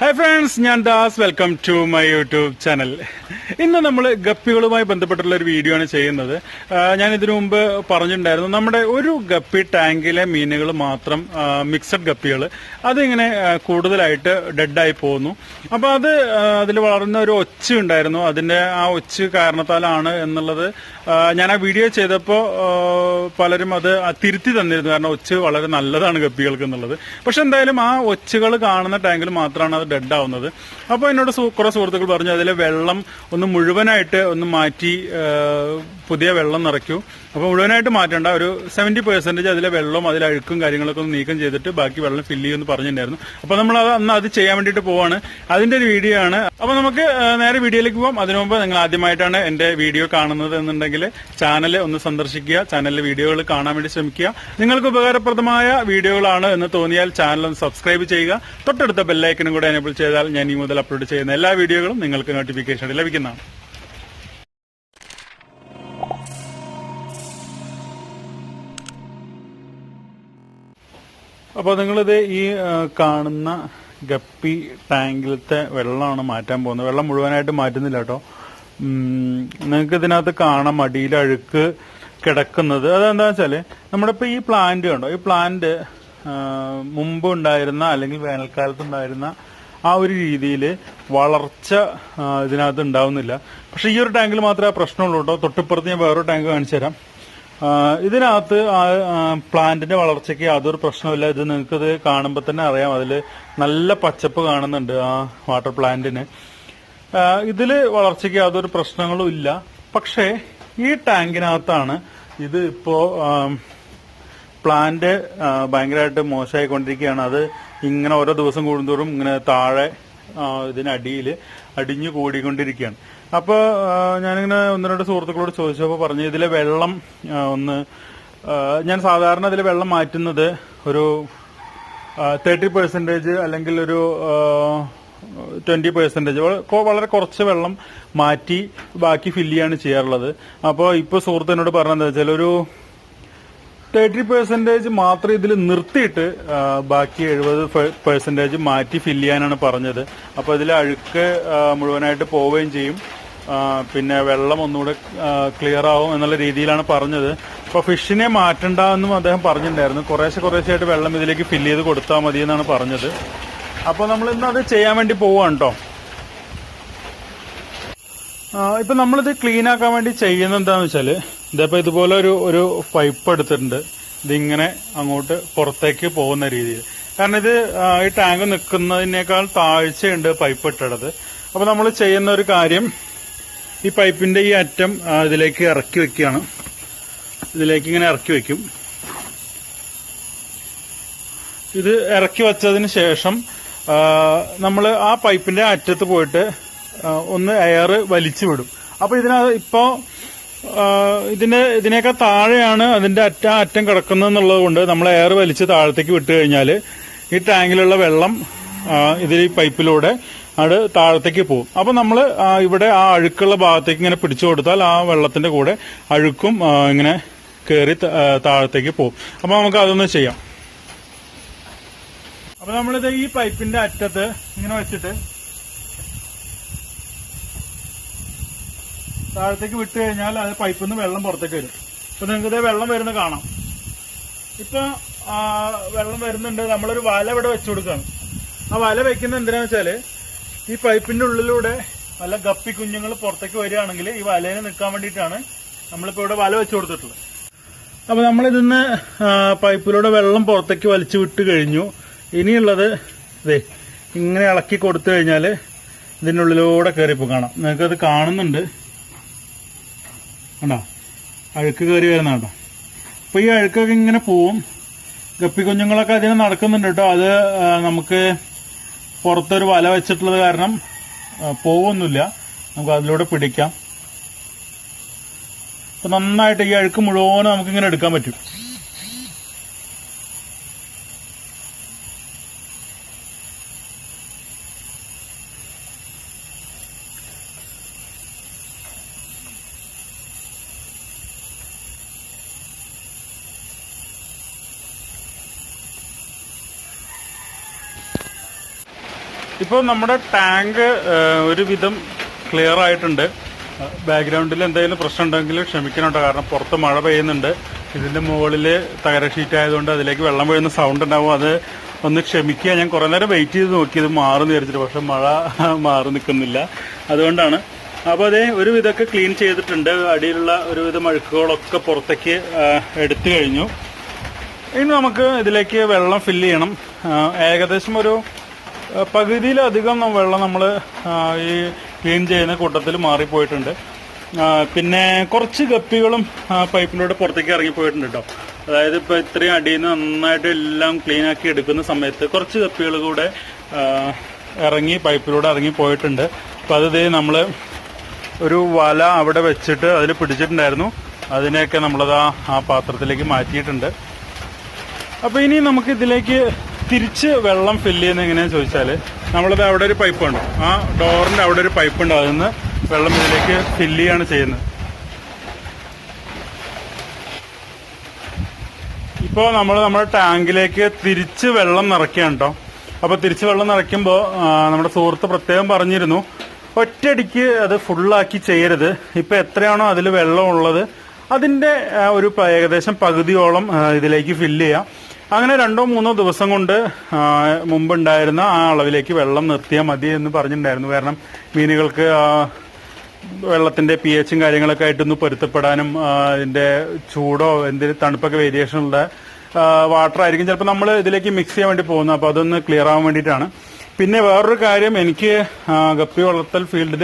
Hi friends ഞാൻ Das. Welcome to my YouTube channel ഇന്ന് നമ്മൾ ഗപ്പികളുമായി ബന്ധപ്പെട്ടുള്ള ഒരു വീഡിയോ ആണ് ചെയ്യുന്നത്. ഞാൻ ഇതിനു മുമ്പ് പറഞ്ഞിട്ടുണ്ടായിരുന്നു നമ്മുടെ ഒരു ഗപ്പി ടാങ്കിലെ മീനുകൾ മാത്രം മിക്സഡ് ഗപ്പികൾ അതിങ്ങനെ കൂടുതലായിട്ട് ഡെഡായി പോകുന്നു അപ്പോൾ അത് അതിൽ വളർന്ന ഒരു ഒച്ച ഉണ്ടായിരുന്നു. അതിന്റെ ആ ഒച്ച കാരണത്താലാണ് എന്നുള്ളത് ഞാൻ ആ വീഡിയോ ചെയ്തപ്പോൾ പലരും അത് തിരുത്തി തന്നിരുന്നു. കാരണം ഒച്ച് വളരെ നല്ലതാണ് ഗപ്പികൾക്ക് എന്നുള്ളത്. പക്ഷെ എന്തായാലും ആ ഒച്ചുകൾ കാണുന്ന ടാങ്കിൽ മാത്രമാണ് അത് ഡെഡ് ആവുന്നത്. അപ്പോൾ എന്നോട് കുറേ സുഹൃത്തുക്കൾ പറഞ്ഞു അതിലെ വെള്ളം ഒന്ന് മുഴുവനായിട്ട് ഒന്ന് മാറ്റി പുതിയ വെള്ളം നിറയ്ക്കൂ. അപ്പോൾ മുഴുവനായിട്ട് മാറ്റണ്ട. ഒരു സെവന്റി പെർസെന്റേജ് അതിലെ വെള്ളം അതിലെ അഴുക്കും കാര്യങ്ങളൊക്കെ ഒന്ന് നീക്കം ചെയ്തിട്ട് ബാക്കി വെള്ളം ഫില്ല് ചെയ്യുമെന്ന് പറഞ്ഞിട്ടുണ്ടായിരുന്നു. അപ്പോൾ നമ്മൾ അത് അന്ന് അത് ചെയ്യാൻ വേണ്ടിയിട്ട് പോവാണ്. അതിന്റെ ഒരു വീഡിയോ ആണ്. അപ്പോൾ നമുക്ക് നേരെ വീഡിയോയിലേക്ക് പോകാം അതിനു മുമ്പ് നിങ്ങൾ ആദ്യമായിട്ടാണ് എന്റെ വീഡിയോ കാണുന്നത് എന്നുണ്ടെങ്കിൽ ചാനൽ ഒന്ന് സന്ദർശിക്കുക. ചാനലിലെ വീഡിയോകൾ കാണാൻ വേണ്ടി ശ്രമിക്കുക. നിങ്ങൾക്ക് ഉപകാരപ്രദമായ വീഡിയോകളാണ് എന്ന് തോന്നിയാൽ ചാനൽ ഒന്ന് സബ്സ്ക്രൈബ് ചെയ്യുക. തൊട്ടടുത്ത ബെല്ലൈക്കനും കൂടെ എനേബിൾ ചെയ്താൽ ഞാൻ ഈ മുതൽ അപ്ലോഡ് ചെയ്യുന്ന എല്ലാ വീഡിയോകളും നിങ്ങൾക്ക് നോട്ടിഫിക്കേഷൻ ലഭിക്കുന്നതാണ്. അപ്പോൾ നിങ്ങളിത് ഈ കാണുന്ന ഗപ്പി ടാങ്കിലത്തെ വെള്ളമാണ് മാറ്റാൻ പോകുന്നത്. വെള്ളം മുഴുവനായിട്ട് മാറ്റുന്നില്ല കേട്ടോ. നിങ്ങൾക്ക് ഇതിനകത്ത് കാണാം അടിയിൽ അഴുക്ക് കിടക്കുന്നത്. അതെന്താ വെച്ചാൽ നമ്മുടെ ഇപ്പൊ ഈ പ്ലാന്റ് കണ്ടോ? ഈ പ്ലാന്റ് മുമ്പ് ഉണ്ടായിരുന്ന അല്ലെങ്കിൽ വേനൽക്കാലത്ത് ഉണ്ടായിരുന്ന ആ ഒരു രീതിയിൽ വളർച്ച ഇതിനകത്ത് ഉണ്ടാവുന്നില്ല. പക്ഷെ ഈ ഒരു ടാങ്കിൽ മാത്രമേ ആ പ്രശ്നമുള്ളൂ കേട്ടോ. തൊട്ടിപ്പുറത്ത് ഞാൻ വേറൊരു ടാങ്ക് കാണിച്ചു തരാം. ഇതിനകത്ത് പ്ലാന്റിന്റെ വളർച്ചയ്ക്ക് യാതൊരു പ്രശ്നമില്ല ഇത് നിങ്ങൾക്ക് ഇത് കാണുമ്പോൾ തന്നെ അറിയാം. അതിൽ നല്ല പച്ചപ്പ് കാണുന്നുണ്ട് ആ വാട്ടർ പ്ലാന്റിന്. ഇതിൽ വളർച്ചയ്ക്ക് യാതൊരു പ്രശ്നങ്ങളും ഇല്ല. പക്ഷേ ഈ ടാങ്കിനകത്താണ് ഇത് ഇപ്പോ ആം, പ്ലാന്റ് ഭയങ്കരമായിട്ട് മോശമായിക്കൊണ്ടിരിക്കുകയാണ്. അത് ഇങ്ങനെ ഓരോ ദിവസം കൂടുന്തോറും ഇങ്ങനെ താഴെ ഇതിനടിയിൽ അടിഞ്ഞു കൂടിക്കൊണ്ടിരിക്കുകയാണ്. അപ്പൊ ആ, ഞാനിങ്ങനെ ഒന്ന് രണ്ട് സുഹൃത്തുക്കളോട് ചോദിച്ചപ്പോൾ പറഞ്ഞു ഇതിലെ വെള്ളം ഒന്ന് ഞാൻ സാധാരണ ഇതിലെ വെള്ളം മാറ്റുന്നത് ഒരു തേർട്ടി പെർസെന്റേജ് അല്ലെങ്കിൽ ഒരു ട്വന്റി പെർസെന്റേജ് വളരെ കുറച്ച് വെള്ളം മാറ്റി ബാക്കി ഫില്ല് ചെയ്യാണ് ചെയ്യാറുള്ളത്. അപ്പോൾ ഇപ്പോൾ സുഹൃത്തിനോട് പറഞ്ഞതെന്ന് വെച്ചാൽ ഒരു തേർട്ടി പെർസെന്റേജ് മാത്രം ഇതിൽ നിർത്തിയിട്ട് ബാക്കി എഴുപത് പെർസെന്റേജ് മാറ്റി ഫില്ല് ചെയ്യാനാണ് പറഞ്ഞത്. അപ്പോൾ ഇതിൽ അഴുക്ക് മുഴുവനായിട്ട് പോവുകയും ചെയ്യും. പിന്നെ വെള്ളം ഒന്നുകൂടെ ക്ലിയർ ആവും എന്നുള്ള രീതിയിലാണ് പറഞ്ഞത്. അപ്പൊ ഫിഷിനെ മാറ്റണ്ട എന്നും അദ്ദേഹം പറഞ്ഞിട്ടുണ്ടായിരുന്നു. കുറേശ്ശെ കുറേശ്ശെയായിട്ട് വെള്ളം ഇതിലേക്ക് ഫില്ല് ചെയ്ത് കൊടുത്താൽ മതി എന്നാണ് പറഞ്ഞത്. അപ്പോൾ നമ്മൾ ഇന്ന് അത് ചെയ്യാൻ വേണ്ടി പോവാണ് കേട്ടോ ഇപ്പം നമ്മളിത് ക്ലീൻ ആക്കാൻ വേണ്ടി ചെയ്യുന്നത് എന്താന്ന് വെച്ചാൽ ഇതിപ്പോ ഇതുപോലെ ഒരു ഒരു പൈപ്പ് എടുത്തിട്ടുണ്ട്. ഇതിങ്ങനെ അങ്ങോട്ട് പുറത്തേക്ക് പോകുന്ന രീതിയിൽ. കാരണം ഇത് ഈ ടാങ്ക് നിൽക്കുന്നതിനേക്കാൾ താഴ്ചയുണ്ട് പൈപ്പ് ഇട്ടത് അപ്പൊ നമ്മൾ ചെയ്യുന്ന ഒരു കാര്യം ഈ പൈപ്പിന്റെ ഈ അറ്റം ഇതിലേക്ക് ഇറക്കി വെക്കുകയാണ്. ഇതിലേക്ക് ഇങ്ങനെ ഇറക്കി വെക്കും. ഇത് ഇറക്കി വച്ചതിന് ശേഷം നമ്മൾ ആ പൈപ്പിന്റെ അറ്റത്ത് പോയിട്ട് ഒന്ന് എയർ വലിച്ചു വിടും. അപ്പൊ ഇതിനകത്ത് ഇപ്പോ ഇതിന് ഇതിനേക്കാൾ താഴെയാണ് അതിന്റെ അറ്റ അറ്റം കിടക്കുന്നത് എന്നുള്ളത് കൊണ്ട് നമ്മൾ എയർ വലിച്ച് താഴത്തേക്ക് വിട്ട് കഴിഞ്ഞാൽ ഈ ടാങ്കിലുള്ള വെള്ളം ഇതിൽ ഈ പൈപ്പിലൂടെ അത് താഴത്തേക്ക് പോകും. അപ്പം നമ്മൾ ഇവിടെ ആ അഴുക്കുള്ള ഭാഗത്തേക്ക് ഇങ്ങനെ പിടിച്ചു കൊടുത്താൽ ആ വെള്ളത്തിന്റെ കൂടെ അഴുക്കും ഇങ്ങനെ കയറി താഴത്തേക്ക് പോകും. അപ്പം നമുക്ക് അതൊന്ന് ചെയ്യാം. അപ്പം നമ്മളിത് ഈ പൈപ്പിന്റെ അറ്റത്ത് ഇങ്ങനെ വെച്ചിട്ട് താഴത്തേക്ക് വിട്ട് കഴിഞ്ഞാൽ അത് പൈപ്പിൽ നിന്ന് വെള്ളം പുറത്തേക്ക് വരും. അപ്പൊ നിങ്ങൾക്ക് ഇതേ വെള്ളം വരുന്ന കാണാം. ഇപ്പൊ വെള്ളം വരുന്നുണ്ട്. നമ്മളൊരു വല ഇവിടെ വെച്ചു ആ വല വെക്കുന്ന എന്തിനാന്ന് വെച്ചാൽ ഈ പൈപ്പിന്റെ ഉള്ളിലൂടെ വല്ല ഗപ്പി കുഞ്ഞുങ്ങൾ പുറത്തേക്ക് വരികയാണെങ്കിൽ ഈ വലയിൽ നിൽക്കാൻ വേണ്ടിയിട്ടാണ് നമ്മളിപ്പോ ഇവിടെ വല വെച്ചു കൊടുത്തിട്ടുള്ളത്. നമ്മൾ ഇതിന്ന് പൈപ്പിലൂടെ വെള്ളം പുറത്തേക്ക് വലിച്ചു വിട്ട് കഴിഞ്ഞു. ഇനിയുള്ളത് ഇതേ ഇങ്ങനെ ഇളക്കി കൊടുത്തു കഴിഞ്ഞാൽ ഇതിനുള്ളിലൂടെ കയറിപ്പോ കാണാം. നിങ്ങൾക്കത് കാണുന്നുണ്ട്. കണ്ടോ? അഴുക്ക് കയറി വരുന്ന കേട്ടോ. അപ്പൊ ഈ അഴുക്കൊക്കെ ഇങ്ങനെ പോവും. ഗപ്പി കുഞ്ഞുങ്ങളൊക്കെ അതിന് നടക്കുന്നുണ്ട് കേട്ടോ. അത് നമുക്ക് പുറത്തൊരു വല വെച്ചിട്ടുള്ളത് കാരണം പോവൊന്നുമില്ല. നമുക്ക് അതിലൂടെ പിടിക്കാം. അപ്പൊ നന്നായിട്ട് ഈ അഴുക്ക് മുഴുവനും നമുക്കിങ്ങനെ എടുക്കാൻ പറ്റും. ഇപ്പോൾ നമ്മുടെ ടാങ്ക് ഒരുവിധം ക്ലിയർ ആയിട്ടുണ്ട്. ബാക്ക്ഗ്രൗണ്ടിൽ എന്തെങ്കിലും പ്രശ്നം ഉണ്ടെങ്കിൽ ക്ഷമിക്കണം കേട്ടോ കാരണം പുറത്ത് മഴ പെയ്യുന്നുണ്ട്. ഇതിന്റെ മുകളിൽ തകര ഷീറ്റ് ആയതുകൊണ്ട് അതിലേക്ക് വെള്ളം വീഴുന്ന സൗണ്ട് ഉണ്ടാവും. അത് ഒന്ന് ക്ഷമിക്കുക. ഞാൻ കുറെ നേരം വെയിറ്റ് ചെയ്ത് നോക്കി. ഇത് മാറുന്നു വിചാരിച്ചിട്ട്. പക്ഷെ മഴ മാറി നിൽക്കുന്നില്ല അതുകൊണ്ടാണ്. അപ്പോൾ അതേ ഒരു വിധമൊക്കെ ക്ലീൻ ചെയ്തിട്ടുണ്ട്. അടിയിലുള്ള ഒരുവിധം അഴുക്കുകളൊക്കെ പുറത്തേക്ക് എടുത്തു കഴിഞ്ഞു. ഇനി നമുക്ക് ഇതിലേക്ക് വെള്ളം ഫില്ല് ചെയ്യണം. ഏകദേശം ഒരു പകുതിയിലധികം വെള്ളം നമ്മൾ ഈ ക്ലീൻ ചെയ്യുന്ന കൂട്ടത്തിൽ മാറിപ്പോയിട്ടുണ്ട്. പിന്നെ കുറച്ച് ഗപ്പികളും പൈപ്പിലൂടെ പുറത്തേക്ക് ഇറങ്ങിപ്പോയിട്ടുണ്ട് കേട്ടോ അതായത് ഇപ്പൊ ഇത്രയും അടിയിൽ നിന്ന് നന്നായിട്ട് എല്ലാം ക്ലീൻ ആക്കി എടുക്കുന്ന സമയത്ത് കുറച്ച് ഗപ്പികൾ കൂടെ ഇറങ്ങി പൈപ്പിലൂടെ ഇറങ്ങി പോയിട്ടുണ്ട്. അപ്പൊ അത് നമ്മൾ ഒരു വല അവിടെ വെച്ചിട്ട് അതിൽ പിടിച്ചിട്ടുണ്ടായിരുന്നു. അതിനെയൊക്കെ നമ്മളത് ആ പാത്രത്തിലേക്ക് മാറ്റിയിട്ടുണ്ട്. അപ്പൊ ഇനി നമുക്ക് ഇതിലേക്ക് തിരിച്ച് വെള്ളം ഫില്ല് ചെയ്യുന്ന എങ്ങനെയാന്ന് ചോദിച്ചാൽ നമ്മളത് അവിടെ ഒരു പൈപ്പ് ഉണ്ട്. ആ ഡോറിന്റെ അവിടെ ഒരു പൈപ്പ് ഉണ്ട്. അതിൽ നിന്ന് വെള്ളം ഇതിലേക്ക് ഫില്ല് ചെയ്യാണ് ചെയ്യുന്നത്. ഇപ്പോൾ നമ്മൾ നമ്മുടെ ടാങ്കിലേക്ക് തിരിച്ച് വെള്ളം നിറയ്ക്കുകയാണ് കേട്ടോ അപ്പോൾ തിരിച്ച് വെള്ളം നിറയ്ക്കുമ്പോൾ നമ്മുടെ സുഹൃത്ത് പ്രത്യേകം പറഞ്ഞിരുന്നു ഒറ്റയടിക്ക് അത് ഫുള്ളാക്കി ചെയ്യരുത്. ഇപ്പോൾ എത്രയാണോ അതിൽ വെള്ളം ഉള്ളത് അതിന്റെ ഒരു ഏകദേശം പകുതിയോളം ഇതിലേക്ക് ഫില്ല് ചെയ്യാം. അങ്ങനെ രണ്ടോ മൂന്നോ ദിവസം കൊണ്ട് മുമ്പുണ്ടായിരുന്ന ആ അളവിലേക്ക് വെള്ളം നിർത്തിയാൽ മതി എന്ന് പറഞ്ഞിട്ടുണ്ടായിരുന്നു. കാരണം മീനുകൾക്ക് വെള്ളത്തിന്റെ പി എച്ചും കാര്യങ്ങളൊക്കെ ആയിട്ടൊന്ന് പൊരുത്തപ്പെടാനും അതിന്റെ ചൂടോ എന്തെങ്കിലും തണുപ്പൊക്കെ വേരിയേഷനുള്ള വാട്ടർ ആയിരിക്കും. ചിലപ്പോൾ നമ്മൾ ഇതിലേക്ക് മിക്സ് ചെയ്യാൻ വേണ്ടി പോകുന്നത് അപ്പോൾ അതൊന്ന് ക്ലിയർ ആവാൻ വേണ്ടിയിട്ടാണ്. പിന്നെ വേറൊരു കാര്യം എനിക്ക് ഗപ്പി വളർത്തൽ ഫീൽഡിൽ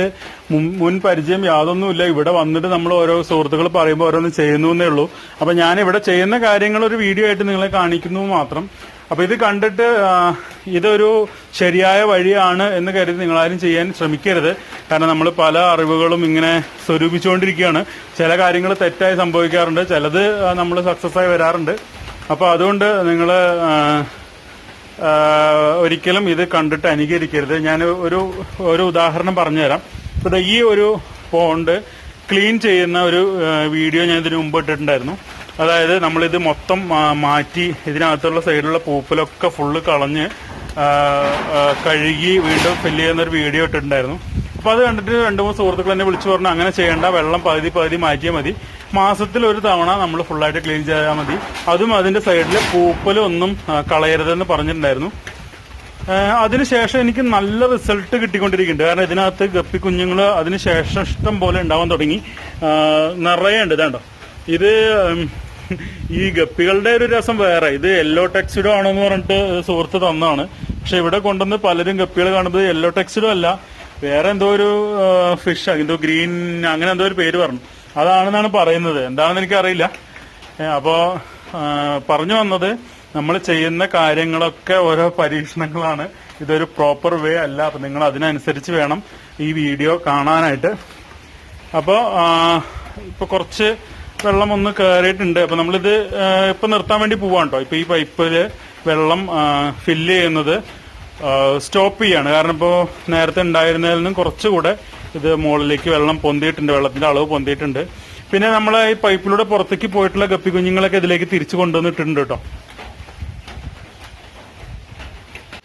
മുൻ പരിചയം യാതൊന്നുമില്ല. ഇവിടെ വന്നിട്ട് നമ്മൾ ഓരോ സുഹൃത്തുക്കൾ പറയുമ്പോൾ ഓരോന്ന് ചെയ്യുന്നു എന്നേ ഉള്ളൂ. അപ്പൊ ഞാൻ ഇവിടെ ചെയ്യുന്ന കാര്യങ്ങൾ ഒരു വീഡിയോ ആയിട്ട് നിങ്ങളെ കാണിക്കുന്നു മാത്രം. അപ്പൊ ഇത് കണ്ടിട്ട് ഇതൊരു ശരിയായ വഴിയാണ് എന്ന് കരുതി നിങ്ങളാരും ചെയ്യാൻ ശ്രമിക്കരുത്. കാരണം നമ്മൾ പല അറിവുകളും ഇങ്ങനെ സ്വരൂപിച്ചുകൊണ്ടിരിക്കുകയാണ്. ചില കാര്യങ്ങൾ തെറ്റായി സംഭവിക്കാറുണ്ട്. ചിലത് നമ്മൾ സക്സസ് ആയി വരാറുണ്ട്. അപ്പൊ അതുകൊണ്ട് നിങ്ങൾ ഒരിക്കലും ഇത് കണ്ടിട്ട് അനുകരിക്കരുത്. ഞാൻ ഒരു ഒരു ഉദാഹരണം പറഞ്ഞുതരാം. ഇപ്പൊ ദാ ഈ ഒരു പോണ്ട് ക്ലീൻ ചെയ്യുന്ന ഒരു വീഡിയോ ഞാൻ ഇതിന് മുമ്പ് ഇട്ടിട്ടുണ്ടായിരുന്നു. അതായത് നമ്മളിത് മൊത്തം മാറ്റി ഇതിനകത്തുള്ള സൈഡിലുള്ള പൂപ്പലൊക്കെ ഫുള്ള് കളഞ്ഞ് കഴുകി വീണ്ടും ഫില്ല് ചെയ്യുന്ന ഒരു വീഡിയോ ഇട്ടിട്ടുണ്ടായിരുന്നു. അപ്പൊ അത് കണ്ടിട്ട് രണ്ടു മൂന്ന് സുഹൃത്തുക്കൾ എന്നെ വിളിച്ചു പറഞ്ഞു അങ്ങനെ ചെയ്യേണ്ട വെള്ളം പകുതി പകുതി മാറ്റിയാൽ മതി. മാസത്തിൽ ഒരു തവണ നമ്മൾ ഫുള്ളായിട്ട് ക്ലീൻ ചെയ്താൽ മതി. അതും അതിന്റെ സൈഡിൽ പൂപ്പലൊന്നും കളയരുതെന്ന് പറഞ്ഞിട്ടുണ്ടായിരുന്നു. അതിനുശേഷം എനിക്ക് നല്ല റിസൾട്ട് കിട്ടിക്കൊണ്ടിരിക്കുന്നുണ്ട്. കാരണം ഇതിനകത്ത് ഗപ്പി കുഞ്ഞുങ്ങൾ അതിനുശേഷം ഇഷ്ടം പോലെ ഉണ്ടാവാൻ തുടങ്ങി. നിറയെ ഉണ്ട് ഇതാണ്ടോ. ഇത് ഈ ഗപ്പികളുടെ ഒരു രസം വേറെ. ഇത് യെല്ലോ ടെക്സിഡോ എന്ന് പറഞ്ഞിട്ട് സുഹൃത്ത് തന്നാണ് പക്ഷെ ഇവിടെ കൊണ്ടുവന്ന് പലരും ഗപ്പികൾ കാണുന്നത് യെല്ലോ ടെക്സിഡോ അല്ല. വേറെ എന്തോ ഒരു ഫിഷ് എന്തോ ഗ്രീൻ അങ്ങനെ എന്തോ ഒരു പേര് പറഞ്ഞു. അതാണെന്നാണ് പറയുന്നത്. എന്താണെന്ന് എനിക്കറിയില്ല. അപ്പോ പറഞ്ഞു വന്നത് നമ്മൾ ചെയ്യുന്ന കാര്യങ്ങളൊക്കെ ഓരോ പരീക്ഷണങ്ങളാണ്. ഇതൊരു പ്രോപ്പർ വേ അല്ല. അപ്പൊ നിങ്ങൾ അതിനനുസരിച്ച് വേണം ഈ വീഡിയോ കാണാനായിട്ട്. അപ്പോൾ ഇപ്പൊ കുറച്ച് വെള്ളം ഒന്ന് കയറിയിട്ടുണ്ട് അപ്പൊ നമ്മളിത് ഇപ്പൊ നിർത്താൻ വേണ്ടി പോവാണ് ഇപ്പൊ ഈ പൈപ്പിൽ വെള്ളം ഫില്ല് ചെയ്യുന്നത്. സ്റ്റോപ്പ് ചെയ്യാണ്. കാരണം ഇപ്പോൾ നേരത്തെ ഉണ്ടായിരുന്നതിൽ നിന്നും കുറച്ചുകൂടെ ഇത് മുകളിലേക്ക് വെള്ളം പൊന്തിയിട്ടുണ്ട്. വെള്ളത്തിന്റെ അളവ് പൊന്തിയിട്ടുണ്ട്. പിന്നെ നമ്മൾ ഈ പൈപ്പിലൂടെ പുറത്തേക്ക് പോയിട്ടുള്ള ഗപ്പി കുഞ്ഞുങ്ങളൊക്കെ ഇതിലേക്ക് തിരിച്ചു കൊണ്ടുവന്നിട്ടുണ്ട് കേട്ടോ.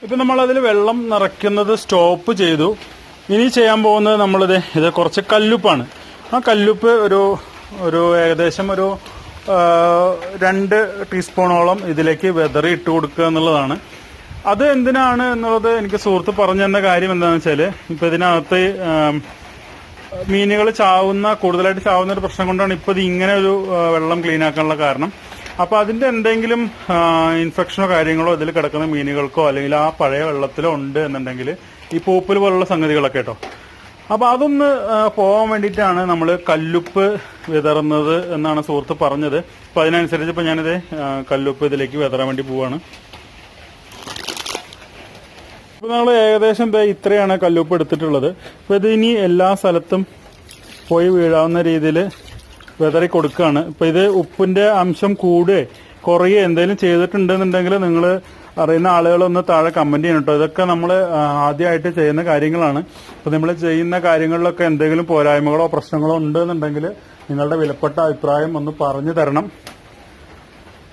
ഇപ്പൊ നമ്മൾ അതിൽ വെള്ളം നിറയ്ക്കുന്നത് സ്റ്റോപ്പ് ചെയ്തു. ഇനി ചെയ്യാൻ പോകുന്നത് നമ്മളിത് ഇത് കുറച്ച് കല്ലുപ്പാണ്. ആ കല്ലുപ്പ് ഒരു ഒരു ഏകദേശം ഒരു രണ്ട് ടീസ്പൂണോളം ഇതിലേക്ക് വെതറി ഇട്ട് കൊടുക്കുക എന്നുള്ളതാണ്. അത് എന്തിനാണ് എന്നുള്ളത് എനിക്ക് സുഹൃത്ത് പറഞ്ഞു തന്ന കാര്യം എന്താണെന്ന് വെച്ചാൽ ഇപ്പൊ ഇതിനകത്ത് മീനുകൾ ചാവുന്ന കൂടുതലായിട്ട് ചാവുന്ന ഒരു പ്രശ്നം കൊണ്ടാണ് ഇപ്പൊ ഇത് ഇങ്ങനെ ഒരു വെള്ളം ക്ലീൻ ആക്കാനുള്ള കാരണം. അപ്പൊ അതിന്റെ എന്തെങ്കിലും ഇൻഫെക്ഷനോ കാര്യങ്ങളോ ഇതിൽ കിടക്കുന്ന മീനുകൾക്കോ അല്ലെങ്കിൽ ആ പഴയ വെള്ളത്തിലോ ഉണ്ട് എന്നുണ്ടെങ്കിൽ ഈ പൂപ്പൽ പോലുള്ള സംഗതികളൊക്കെ കേട്ടോ. അപ്പൊ അതൊന്ന് പോകാൻ വേണ്ടിയിട്ടാണ് നമ്മൾ കല്ലുപ്പ് വിതറുന്നത് എന്നാണ് സുഹൃത്ത് പറഞ്ഞത്. അപ്പൊ അതിനനുസരിച്ച് ഇപ്പൊ ഞാനിത് കല്ലുപ്പ് ഇതിലേക്ക് വിതറാൻ വേണ്ടി പോവാണ്. ഇപ്പൊ നമ്മൾ ഏകദേശം ദേ ഇത്രയാണ് കല്ലുപ്പ് എടുത്തിട്ടുള്ളത്. അപ്പൊ ഇത് ഇനി എല്ലാ സ്ഥലത്തും പോയി വീഴാവുന്ന രീതിയിൽ വിതറി കൊടുക്കുകയാണ് ഇപ്പൊ ഇത് ഉപ്പിന്റെ അംശം കൂടുകയോ കുറയുകയോ എന്തെങ്കിലും ചെയ്തിട്ടുണ്ടെന്നുണ്ടെങ്കിൽ നിങ്ങൾ അറിയുന്ന ആളുകളൊന്ന് താഴെ കമന്റ് ചെയ്യണം കേട്ടോ. ഇതൊക്കെ നമ്മൾ ആദ്യമായിട്ട് ചെയ്യുന്ന കാര്യങ്ങളാണ്. അപ്പൊ നമ്മൾ ചെയ്യുന്ന കാര്യങ്ങളിലൊക്കെ എന്തെങ്കിലും പോരായ്മകളോ പ്രശ്നങ്ങളോ ഉണ്ടെന്നുണ്ടെങ്കിൽ നിങ്ങളുടെ വിലപ്പെട്ട അഭിപ്രായം ഒന്ന് പറഞ്ഞു തരണം.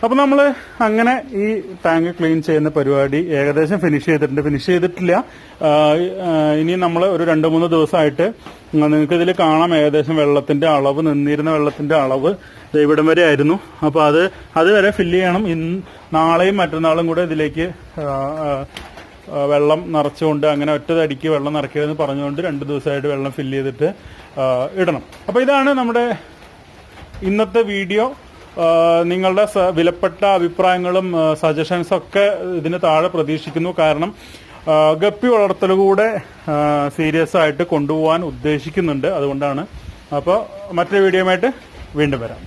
അപ്പൊ നമ്മൾ അങ്ങനെ ഈ ടാങ്ക് ക്ലീൻ ചെയ്യുന്ന പരിപാടി ഏകദേശം ഫിനിഷ് ചെയ്തിട്ടുണ്ട്. ഫിനിഷ് ചെയ്തിട്ടില്ല. ഇനി നമ്മൾ ഒരു രണ്ട് മൂന്ന് ദിവസമായിട്ട് നിങ്ങൾക്ക് ഇതിൽ കാണാം ഏകദേശം വെള്ളത്തിന്റെ അളവ് നിന്നിരുന്ന വെള്ളത്തിന്റെ അളവ് ഇവിടം വരെ ആയിരുന്നു. അപ്പൊ അത് അതുവരെ ഫില്ല് ചെയ്യണം. ഇന്ന് നാളെയും മറ്റന്നാളും കൂടെ ഇതിലേക്ക് വെള്ളം നിറച്ചുകൊണ്ട് അങ്ങനെ ഒറ്റതടിക്ക് വെള്ളം നിറയ്ക്കരുതെന്ന് പറഞ്ഞുകൊണ്ട് രണ്ട് ദിവസമായിട്ട് വെള്ളം ഫില്ല് ചെയ്തിട്ട് ഇടണം. അപ്പൊ ഇതാണ് നമ്മുടെ ഇന്നത്തെ വീഡിയോ നിങ്ങളുടെ വിലപ്പെട്ട അഭിപ്രായങ്ങളും സജഷൻസും ഒക്കെ ഇതിന് താഴെ പ്രതീക്ഷിക്കുന്നു. കാരണം ഗപ്പി വളർത്തൽ കൂടെ സീരിയസ് ആയിട്ട് കൊണ്ടുപോകാൻ ഉദ്ദേശിക്കുന്നുണ്ട്. അതുകൊണ്ടാണ്. അപ്പോൾ മറ്റൊരു വീഡിയോയുമായിട്ട് വീണ്ടും വരാം.